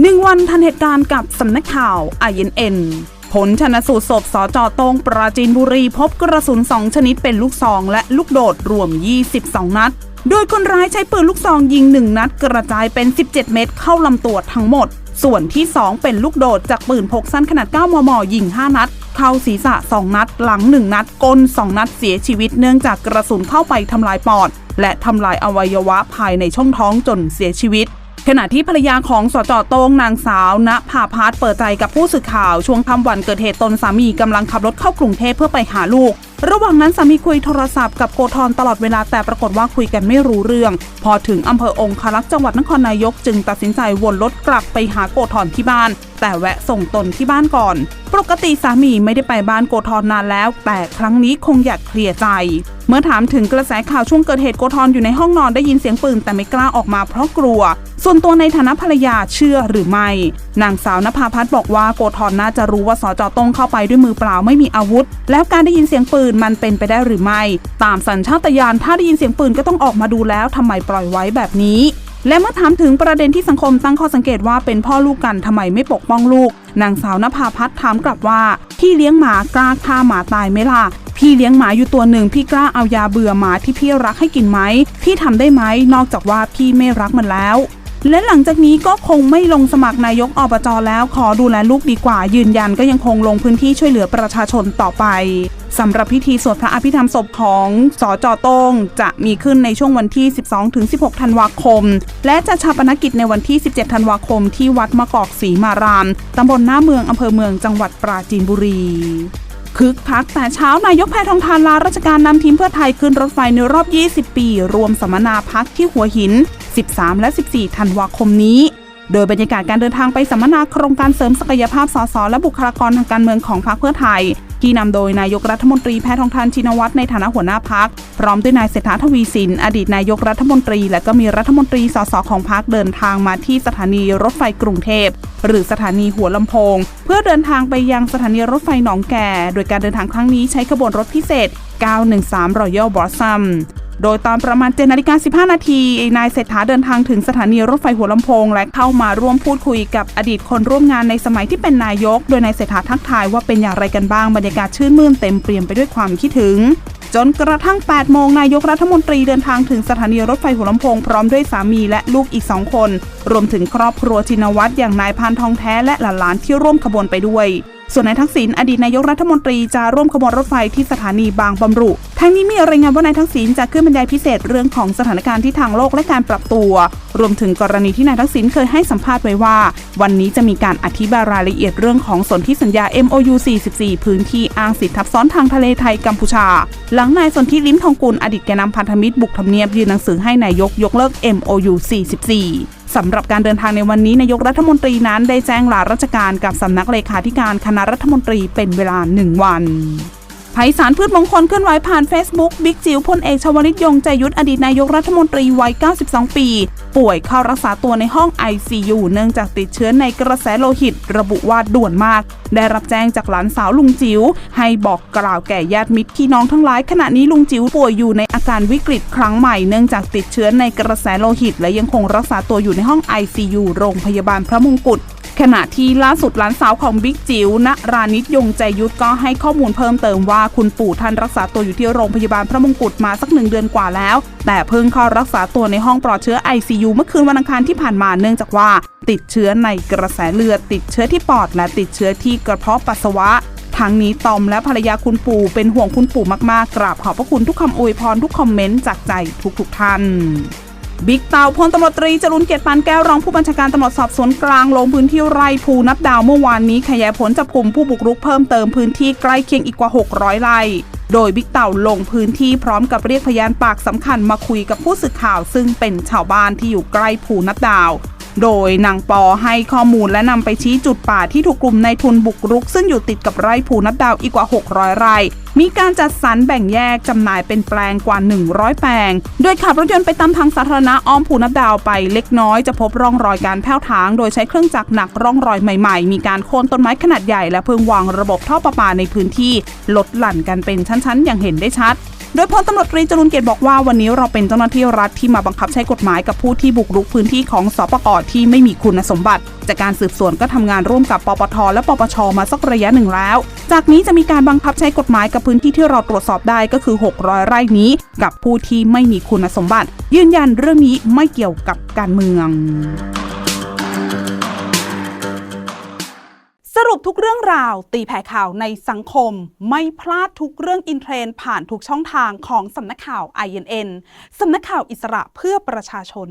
หนึ่งวันทันเหตุการณ์กับสำนักข่าว INN ผลชนสูตรศพสจตรงปราจีนบุรีพบกระสุน2ชนิดเป็นลูกซองและลูกโดดรวม 22 นัด โดยคนร้ายใช้ปืนลูกซองยิง 1 นัดกระจายเป็น 17 เม็ดเข้าลำตัวทั้งหมด ส่วนที่ 2 เป็นลูกโดดจากปืนพกสั้นขนาด 9 มม ยิง 5 นัด เข้าศีรษะ 2 นัด หลัง 1 นัดก้น 2 นัดเสียชีวิตเนื่องจากกระสุนเข้าไปทำลายปอด และทำลายอวัยวะภายในช่องท้องจนเสียชีวิต ขณะที่ภรรยาของสจโต้งนางสาวณภาพัฒน์เปิดใจกับผู้สื่อข่าวช่วงค่ำวันเกิดเหตุตนสามีกำลังขับรถเข้ากรุงเทพเพื่อไปหาลูกระหว่างนั้นสามีคุยโทรศัพท์กับโกธรตลอดเวลาแต่ปรากฏว่าคุยกันไม่รู้เรื่อง พอถึงอำเภอองคารักษ์จังหวัดนครนายกจึงตัดสินใจวนรถกลับไปหาโกธรที่บ้าน แต่แวะส่งตนที่บ้านก่อน ปกติสามีไม่ได้ไปบ้านโกธรนานแล้ว แต่ครั้งนี้คงอยากเคลียร์ใจ เมื่อถามถึงกระแสข่าวช่วงเกิดเหตุโกธรอยู่ในห้องนอนได้ยินเสียงปืนแต่ไม่กล้าออกมาเพราะกลัว ส่วนตัวในฐานะภรรยาเชื่อหรือไม่ นางสาวนภาพัฒน์บอกว่าโกธรน่าจะรู้ว่าสจต้งเข้าไปด้วยมือเปล่าไม่มีอาวุธ แล้วการได้ยินเสียงปืนมันเป็นไปได้หรือไม่ ตามสัญชาตญาณถ้าได้ยินเสียงปืนก็ต้องออกมาดูแล้วทำไมปล่อยไว้แบบนี้ และเมื่อถามถึงประเด็นที่สังคมตั้งข้อสังเกตว่าเป็นพ่อลูกกันทำไมไม่ปกป้องลูกนางสาวนภาพัฒน์ถามกลับว่าพี่เลี้ยงหมากล้าฆ่าหมาตายไหมล่ะพี่เลี้ยงหมาอยู่ตัวหนึ่งพี่กล้าเอายาเบื่อหมาที่พี่รักให้กินไหมพี่ทำได้ไหมนอกจากว่าพี่ไม่รักมันแล้ว และหลังจากนี้ก็คงไม่ลงสมัครนายกอบจแล้วขอดูแลลูกดีกว่า ยืนยันก็ยังคงลงพื้นที่ช่วยเหลือประชาชนต่อไปสำหรับพิธีสวดพระอภิธรรมศพของสจโต้งจะมีขึ้นในช่วงวันที่ 12-16 ธันวาคม และจะชาปนกิจในวันที่ 17 ธันวาคมที่วัดมะกอกศรีมาราม ตำบลหน้าเมืองอำเภอเมืองจังหวัดปราจีนบุรี คึกคักแต่เช้านายกแพทองทานลาราชการนำทีมเพื่อไทยขึ้นรถไฟในรอบ 20 ปี รวมสัมมนาพักที่หัวหิน 13 และ 14 ธันวาคมนี้ โดยบรรยากาศการเดินทางไปสัมมนาโครงการเสริมศักยภาพสสและบุคลากรทางการเมืองของพรรคเพื่อไทย ที่นำโดยนายกรัฐมนตรีแพทองทานชินวัตรในฐานะหัวหน้าพัก พร้อมด้วยนายเศรษฐาทวีสิน อดีตนายกรัฐมนตรี และก็มีรัฐมนตรีสสของพักเดินทางมาที่สถานีรถไฟกรุงเทพหรือสถานีหัวลำโพง เพื่อเดินทางไปยังสถานีรถไฟหนองแก่ โดยการเดินทางครั้งนี้ใช้ขบวนรถพิเศษ 913 Royal Blossom โดยตอนประมาณ7นาฬิกา15 นาทีนายเศรษฐาเดินทางถึงสถานีรถไฟหัวลำโพง และเข้ามาร่วมพูดคุยกับอดีตคนร่วมงานในสมัยที่เป็นนายก โดยนายเศรษฐาทักทายว่าเป็นอย่างไรกันบ้างบรรยากาศชื่นมื่นเต็มเปี่ยมไปด้วยความคิดถึงจนกระทั่ง 8 โมง นายกรัฐมนตรีเดินทางถึงสถานีรถไฟหัวลำโพง พร้อมด้วยสามีและลูกอีก2คน รวมถึงครอบครัวชินวัตรอย่างนายพานทองแท้และหลานๆที่ร่วมขบวนไปด้วย ส่วนนายทักษิณอดีตนายกรัฐมนตรีจะร่วมขบวนรถไฟที่สถานีบางบำรุ ทั้งนี้มีรายงานว่านายทักษิณจะขึ้นบรรยายพิเศษเรื่องของสถานการณ์ที่ทางโลกและการปรับตัว รวมถึงกรณีที่นายทักษิณเคยให้สัมภาษณ์ไว้ว่า วันนี้จะมีการอธิบายรายละเอียดเรื่องของสนธิสัญญา MOU 44 พื้นที่อ้างสิทธิทับซ้อนทางทะเลไทยกัมพูชา หลังนายสนธิลิ้มทองกุลอดีตแกนนำพันธมิตรบุกทำเนียบยื่นหนังสือให้นายกยกเลิก MOU 44สำหรับการเดินทางในวันนี้นายกรัฐมนตรีนั้นได้แจ้งลาราชการกับสำนักเลขาธิการคณะรัฐมนตรีเป็นเวลา1วัน ไพศาลพืชมงคลเคลื่อนไหวผ่าน Facebook บิ๊กจิ๋วพลเอกชวลิตยงใจยุทธอดีตนายกรัฐมนตรีวัย 92 ปี ป่วยเข้ารักษาตัวในห้อง ICU เนื่องจากติดเชื้อในกระแสโลหิต ระบุว่าด่วนมาก ได้รับแจ้งจากหลานสาวลุงจิ๋วให้บอกกล่าวแก่ญาติมิตรพี่น้องทั้งหลาย ขณะนี้ลุงจิ๋วป่วยอยู่ในอาการวิกฤตครั้งใหม่เนื่องจากติดเชื้อในกระแสโลหิต และยังคงรักษาตัวอยู่ในห้อง ICU โรงพยาบาลพระมงกุฎ ขณะที่ล่าสุดหลานสาวของบิ๊กจิ๋วณรานิตยงใจยุทธก็ให้ข้อมูลเพิ่มเติมว่าคุณปู่ท่านรักษาตัวอยู่ที่โรงพยาบาลพระมงกุฎมาสักหนึ่งเดือนกว่าแล้ว แต่เพิ่งเข้ารักษาตัวในห้องปลอดเชื้อ ICU เมื่อคืนวันอังคารที่ผ่านมาเนื่องจากว่า ติดเชื้อในกระแสเลือด ติดเชื้อที่ปอด และติดเชื้อที่กระเพาะปัสสาวะทั้งนี้ตอมและภรรยาคุณปู่เป็นห่วงคุณปู่มากๆ กราบขอบพระคุณทุกคำอวยพรทุกคอมเมนต์จากใจทุกๆท่าน บิ๊กเต่าพลตำรวจตรีจรุนเกียรติปานแก้วรองผู้บัญชาการตำรวจสอบสวนกลางลงพื้นที่ไร่ภูนับดาวเมื่อวานนี้ขยายผลจับกลุ่มผู้บุกรุกเพิ่มเติมพื้นที่ใกล้เคียงอีกกว่า 600 ไร่ โดยบิ๊กเต่าลงพื้นที่พร้อมกับเรียกพยานปากสำคัญมาคุยกับผู้สื่อข่าว ซึ่งเป็นชาวบ้านที่อยู่ใกล้ภูนับดาว โดยนางปอให้ข้อมูลและนำไปชี้จุดป่าที่ถูกกลุ่มในายทุนบุกรุก ซึ่งอยู่ติดกับไร่ภูนับดาวอีกกว่า 600 ไร่ มีการจัดสรรแบ่งแยกจำหน่ายเป็นแปลงกว่า 100 แปลง โดยขับรถยนต์ไปตามทางสาธารณะอ้อมภูนับดาวไปเล็กน้อยจะพบร่องรอยการแผ้วถาง โดยใช้เครื่องจักรหนักร่องรอยใหม่ๆ มีการโค่นต้นไม้ขนาดใหญ่และเพิ่งวางระบบท่อประปาในพื้นที่ลดหลั่นกันเป็นชั้นๆ อย่างเห็นได้ชัด โดยพลตำรวจตรีจรุนเกตบอกว่าวันนี้เราเป็นเจ้าหน้าที่รัฐที่มาบังคับใช้กฎหมายกับผู้ที่บุกรุกพื้นที่ของสปกที่ไม่มีคุณสมบัติ จากการสืบสวนก็ทำงานร่วมกับปปท และปปชมาสักระยะหนึ่งแล้ว จากนี้จะมีการบังคับใช้กฎหมายกับพื้นที่ที่เราตรวจสอบได้ก็คือ 600 ไร่นี้ กับผู้ที่ไม่มีคุณสมบัติ ยืนยันเรื่องนี้ไม่เกี่ยวกับการเมือง สรุปทุกเรื่องราว ตีแผ่ข่าวในสังคม ไม่พลาดทุกเรื่องอินเทรนด์ผ่านทุกช่องทางของสำนักข่าว INN สำนักข่าวอิสระเพื่อประชาชน